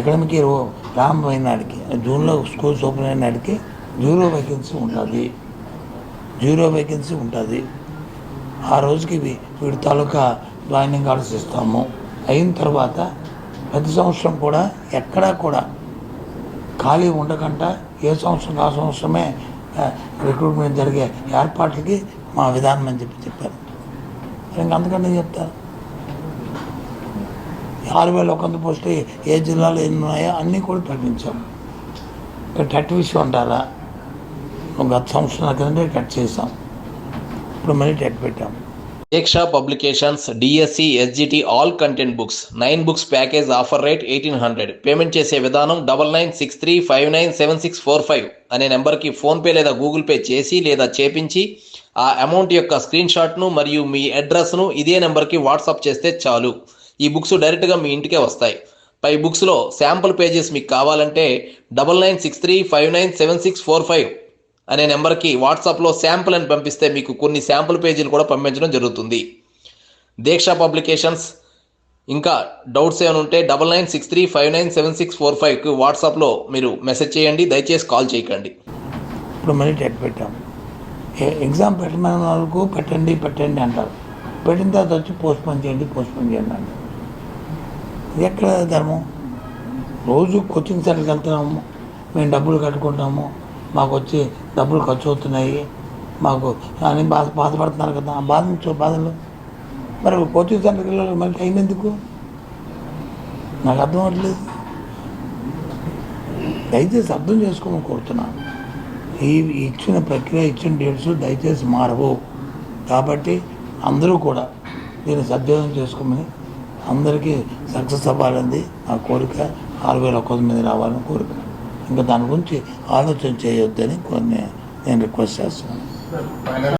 Academic year ప్రారంభమైన నాటికి జూన్లో స్కూల్స్ ఓపెన్ అయిన నాటికి జీరో వేకెన్సీ ఉంటుంది. జీరో వేకెన్సీ ఉంటుంది. ఆ రోజుకి వీడి తాలూకా జాయినింగ్ కార్డ్స్ ఇస్తాము. అయిన తర్వాత ప్రతి సంవత్సరం కూడా ఎక్కడా కూడా ఖాళీ ఉండకుండా ఏ సంవత్సరం ఆ సంవత్సరమే రిక్రూట్మెంట్ జరిగే ఏర్పాట్లకి మా విధానం అని చెప్పి చెప్పారు. ఇంకా అందుకని చెప్తారు ఆరు వేల ఒక వంద పోస్టులు ఏ జిల్లాలో ఎన్ని ఉన్నాయో అన్నీ కూడా ప్రకటించాం ఇక టెట్ విషయం అంటారా? గత సంవత్సరం కింద టెట్ చేసాం ఇప్పుడు మళ్ళీ టెట్ పెట్టాం. Deeksha publications DSC SGT all content books nine books package offer rate eighteen hundred payment చేసే విధానం double nine six three five nine seven six four five అనే నెంబర్కి ఫోన్పే లేదా గూగుల్ పే చేసి లేదా చేపించి ఆ అమౌంట్ యొక్క స్క్రీన్ షాట్ను మరియు మీ అడ్రస్ను ఇదే నెంబర్కి వాట్సాప్ చేస్తే చాలు. ఈ బుక్స్ డైరెక్ట్గా మీ ఇంటికే వస్తాయి. పై బుక్స్లో శాంపుల్ పేజెస్ మీకు కావాలంటే double nine six three five nine seven six four five అనే నెంబర్కి వాట్సాప్లో శాంపుల్ అని పంపిస్తే మీకు కొన్ని శాంపుల్ పేజీలు కూడా పంపించడం జరుగుతుంది. దీక్ష పబ్లికేషన్స్ ఇంకా డౌట్స్ ఏమైనా ఉంటే double nine six three five nine seven six four ఫైవ్కి వాట్సాప్లో మీరు మెసేజ్ చేయండి దయచేసి కాల్ చేయకండి. ఇప్పుడు మళ్ళీ టెట్ పెట్టాం. ఎగ్జామ్ పెట్టమని వాళ్ళకు పెట్టండి పెట్టండి అంటారు. పెట్టిన తర్వాత వచ్చి పోస్ట్పోన్ చేయండి పోస్ట్పోన్ చేయండి అంటారు. ఇది ఎక్కడ ధర్మం? రోజు కోచింగ్ సెంటర్కి వెళ్తున్నాము మేము డబ్బులు కట్టుకుంటాము మాకు వచ్చి డబ్బులు ఖర్చు అవుతున్నాయి మాకు అని బాధ బాధపడుతున్నారు కదా. ఆ బాధ నుంచి బాధలు. మరి కోచింగ్ సెంటర్కి వెళ్ళాలి మళ్ళీ టైం ఎందుకు? నాకు అర్థం అవ్వట్లేదు. దయచేసి అర్థం చేసుకోమని కోరుతున్నాను. ఈ ఇచ్చిన ప్రక్రియ ఇచ్చిన డేట్స్ దయచేసి మారవు. కాబట్టి అందరూ కూడా దీన్ని సద్వినియోగం చేసుకోమని అందరికీ సక్సెస్ అవ్వాలని నా కోరిక. ఆరు వేల ఒక్క మంది రావాలని కోరిక. ఇంకా దాని గురించి ఆలోచన చేయొద్దని కొన్ని నేను రిక్వెస్ట్ చేస్తున్నాను.